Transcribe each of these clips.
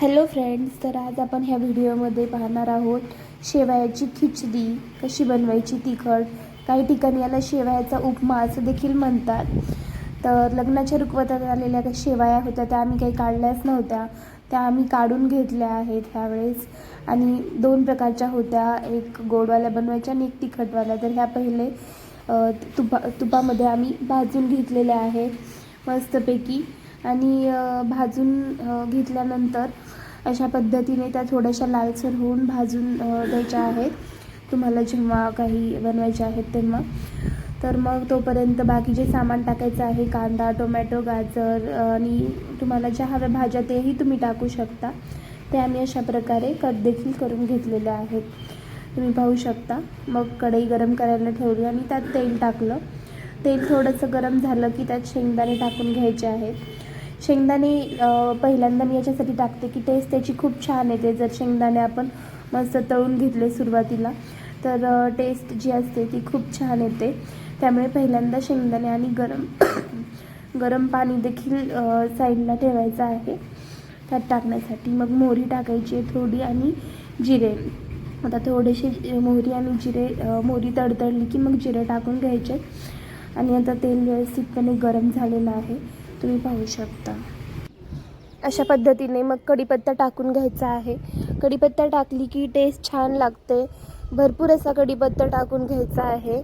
Hello friends तर आज आपण ह्या व्हिडिओमध्ये पाहणार आहोत शेवयाची खिचडी कशी बनवायची तिखट. काही ठिकाणी याला शेवयाचा उपमा असं देखील म्हणतात. तर लग्नाच्या रुखवतात आलेल्या काही शेवया होत्या त्या आम्ही काही काढल्याच नव्हत्या. त्या आम्ही काढून घेतल्या आहेत ह्यावेळेस. आणि दोन प्रकारच्या होत्या एक गोडवाल्या बनवायच्या आणि एक तिखटवाल्या. तर ह्या पहिले तुपा तुपामध्ये आम्ही भाजून घेतलेल्या आहेत. मस्तपैकी आणि भाजून घेतल्यानंतर अशा पद्धतीने त्या थोड्याशा लालसर होऊन भाजून द्यायच्या आहेत. तुम्हाला जेव्हा काही बनवायचे आहेत तेव्हा. तर मग तोपर्यंत बाकीचे सामान टाकायचं आहे कांदा टोमॅटो गाजर आणि तुम्हाला ज्या हव्या भाज्या तेही तुम्ही टाकू शकता. ते आम्ही अशा प्रकारे कट देखील करून घेतलेले आहेत. तुम्ही पाहू शकता. मग कढई गरम करायला ठेवली आणि त्यात तेल टाकलं. तेल थोडंसं गरम झालं की त्यात शेंगदाणे टाकून घ्यायचे आहेत. शेंगदाणे पहिल्यांदा मी याच्यासाठी टाकते की टेस्ट त्याची खूप छान येते. जर शेंगदाणे आपण मस्त तळून घेतले सुरुवातीला तर टेस्ट जी असते ती खूप छान येते. त्यामुळे पहिल्यांदा शेंगदाणे आणि गरम गरम पाणी देखील साईडला ठेवायचं आहे. त्यात टाकण्यासाठी मग मोहरी टाकायची आहे थोडी आणि जिरे. आता थोडेसे मोहरी आणि जिरे मोहरी तडतडली की मग जिरे टाकून घ्यायचे. आणि आता तेल व्यवस्थितपणे गरम झालेलं आहे. तुम्ही पाहू शकता. अशा पद्धतीने मग कढीपत्ता टाकून घ्यायचा आहे. कढीपत्ता टाकली की टेस्ट छान लागते. भरपूर असा कढीपत्ता टाकून घ्यायचा आहे.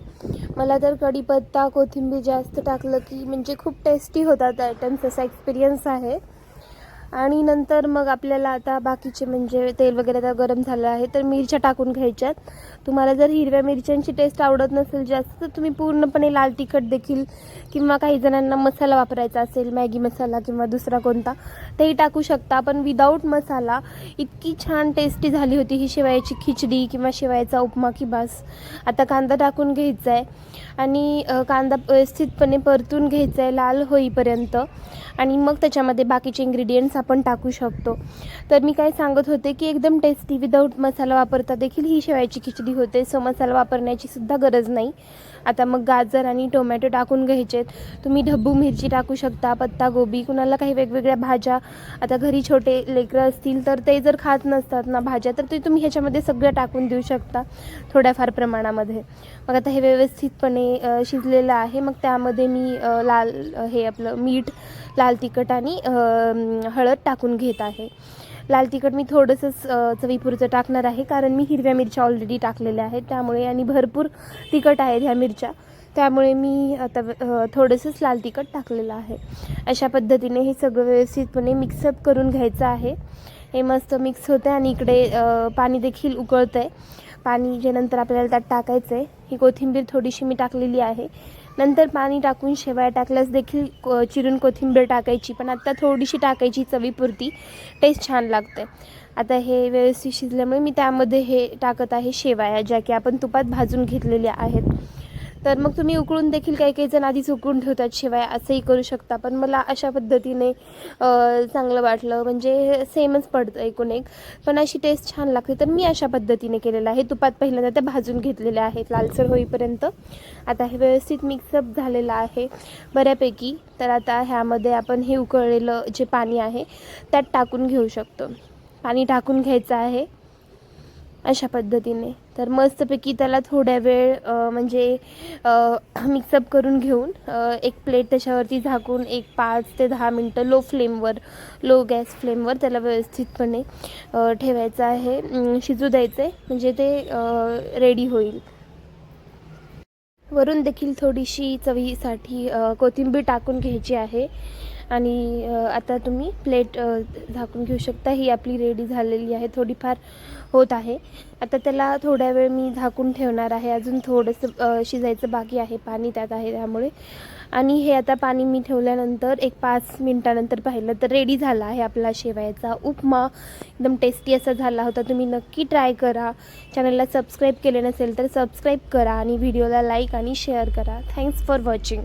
मला तर कढीपत्ता कोथिंबीर जास्त टाकलं की म्हणजे खूप टेस्टी होतात आयटम्स असा एक्सपिरियन्स आहे. आणि नंतर मग आपल्याला आता बाकीचे म्हणजे तेल वगैरे आता गरम झालं आहे तर मिरच्या टाकून घ्यायच्यात. तुम्हाला जर हिरव्या मिरच्यांची टेस्ट आवडत नसेल जास्त तर तुम्ही पूर्णपणे लाल तिखट देखील किंवा काही जणांना मसाला वापरायचा असेल मॅगी मसाला किंवा दुसरा कोणता तेही टाकू शकता. पण विदाऊट मसाला इतकी छान टेस्टी झाली होती ही शेवयाची खिचडी किंवा शेवयाचा उपमा की बास. आता कांदा टाकून घ्यायचा आहे आणि कांदा व्यवस्थितपणे परतून घ्यायचा आहे लाल होईपर्यंत. आणि मग त्याच्यामध्ये बाकीचे इन्ग्रेडियंट्स आपण टाकू शकतो. तर मी काय सांगत होते की एकदम टेस्टी विदाऊट मसाला वापरता देखील ही शेवयाची खिचडी होते. सो मसाला वापरण्याची सुद्धा गरज नाही. आता मग गाजर आणि टोमॅटो टाकून घ्यायचेत. तुम्ही ढब्बू मिरची टाकू शकता पत्ता गोबी कुणाला काही वेगवेगळ्या भाज्या. आता घरी छोटे लेकरं असतील तर ते जर खात नसतात ना भाज्या तर ते तुम्ही ह्याच्यामध्ये सगळं टाकून देऊ शकता थोड्याफार प्रमाणामध्ये. मग आता हे व्यवस्थितपणे शिजलेलं आहे. मग त्यामध्ये मी लाल हे आपलं मीठ लाल तिखट आणि हळद हळद टाकून घेत आहे. लाल तिखट मी थोडंसंच चवीपुरचं टाकणार आहे कारण मी हिरव्या मिरच्या ऑलरेडी टाकलेल्या आहेत. त्यामुळे आणि भरपूर तिखट आहेत ह्या मिरच्या. त्यामुळे मी आता थोडंसंच लाल तिखट टाकलेलं आहे. अशा पद्धतीने हे सगळं व्यवस्थितपणे मिक्सअप करून घ्यायचं आहे. हे मस्त मिक्स होतं आहे आणि इकडे पाणी देखील उकळतं आहे पाणी जे नंतर आपल्याला त्यात टाकायचं आहे ही कोथिंबीर थोडीशी मी टाकलेली आहे. नंतर पाणी टाकून शेवया टाकल्यास देखील को चिरून कोथिंबीर टाकायची पण आत्ता थोडीशी टाकायची चवीपुरती. टेस्ट छान लागते आता हे व्यवस्थित शिजल्यामुळे मी त्यामध्ये हे टाकत आहे शेवया ज्या की आपण तुपात भाजून घेतलेल्या आहेत. तर मग तुम्ही उकळून देखील काही काही जण आधीच उकळून ठेवतात शिवाय असंही करू शकता. पण मला अशा पद्धतीने चांगलं वाटलं. म्हणजे सेमच पडतं एकूण एक. पण अशी टेस्ट छान लागते. तर मी अशा पद्धतीने केलेलं आहे. तुपात पहिल्यांदा ते भाजून घेतलेले आहेत लालसर होईपर्यंत. आता हे व्यवस्थित मिक्सअप झालेलं आहे बऱ्यापैकी. तर आता ह्यामध्ये आपण हे उकळलेलं जे पाणी आहे त्यात टाकून घेऊ शकतो. पाणी टाकून घ्यायचं आहे. अशा पद्धतीने. तर मस्तपैकी त्याला थोड्या वेळ म्हणजे मिक्सअप करून घेऊन एक प्लेट त्याच्यावरती झाकून एक पाच ते दहा मिनटं लो फ्लेमवर लो गॅस फ्लेमवर त्याला व्यवस्थितपणे ठेवायचं आहे. शिजू द्यायचं आहे म्हणजे ते रेडी होईल. वरून देखील थोडीशी चवीसाठी कोथिंबीर टाकून घ्यायची आहे. आणि आता तुम्ही प्लेट झाकून घेऊ शकता. ही आपली रेडी झालेली आहे. थोडीफार होत आहे. आता त्याला थोड्या वेळ मी झाकून ठेवणार आहे. अजून थोडंसं शिजायचं बाकी आहे. पाणी त्यात आहे त्यामुळे. आणि हे आता पाणी मी ठेवल्यानंतर एक पाच मिनटानंतर पाहिलं तर रेडी झाला आहे आपला शेवायचा उपमा. एकदम टेस्टी असा झाला होता. तुम्ही नक्की ट्राय करा. चॅनलला सबस्क्राईब केले नसेल तर सबस्क्राईब करा आणि व्हिडिओला लाईक आणि शेअर करा. Thanks for watching.